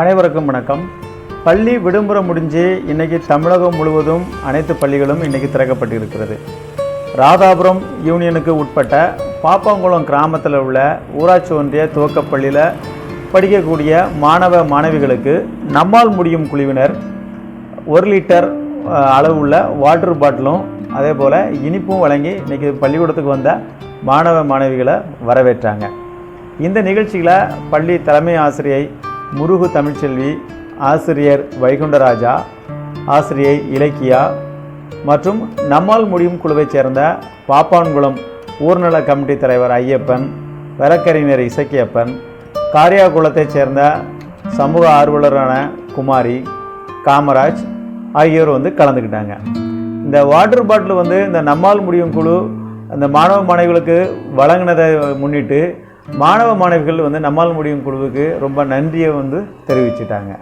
அனைவருக்கும் வணக்கம். பள்ளி விடுமுறை முடிஞ்சு இன்றைக்கி தமிழகம் முழுவதும் அனைத்து பள்ளிகளும் இன்னைக்கு திறக்கப்பட்டிருக்கிறது. ராதாபுரம் யூனியனுக்கு உட்பட்ட பாப்பாங்குளம் கிராமத்தில் உள்ள ஊராட்சி ஒன்றிய துவக்கப்பள்ளியில் படிக்கக்கூடிய மாணவ மாணவிகளுக்கு நம்மால் முடியும் குழுவினர் ஒரு லிட்டர் அளவுள்ள வாட்டர் பாட்டிலும் அதே போல் இனிப்பும் வழங்கி இன்னைக்கு பள்ளிக்கூடத்துக்கு வந்த மாணவ மாணவிகளை வரவேற்றாங்க. இந்த நிகழ்ச்சியில் பள்ளி தலைமை ஆசிரியை முருகு தமிழ்ச்செல்வி ஆசிரியர் வைகுண்டராஜா ஆசிரியை இலக்கியா மற்றும் நம்மால் முடியும் குழுவைச் சேர்ந்த பாப்பான்குளம் ஊர்நல கமிட்டி தலைவர் ஐயப்பன் வழக்கறிஞர் இசக்கியப்பன் காரியாகுளத்தைச் சேர்ந்த சமூக ஆர்வலரான குமாரி காமராஜ் ஆகியோர் வந்து கலந்துக்கிட்டாங்க. இந்த வாட்டர் பாட்டில் வந்து இந்த நம்மால் முடியும் குழு அந்த மாணவ மாணவிகளுக்கு வழங்கினதை முன்னிட்டு மாணவ மாணவிகள் வந்து நம்மால் முடியும் குழுவுக்கு ரொம்ப நன்றியை வந்து தெரிவிச்சிட்டாங்க.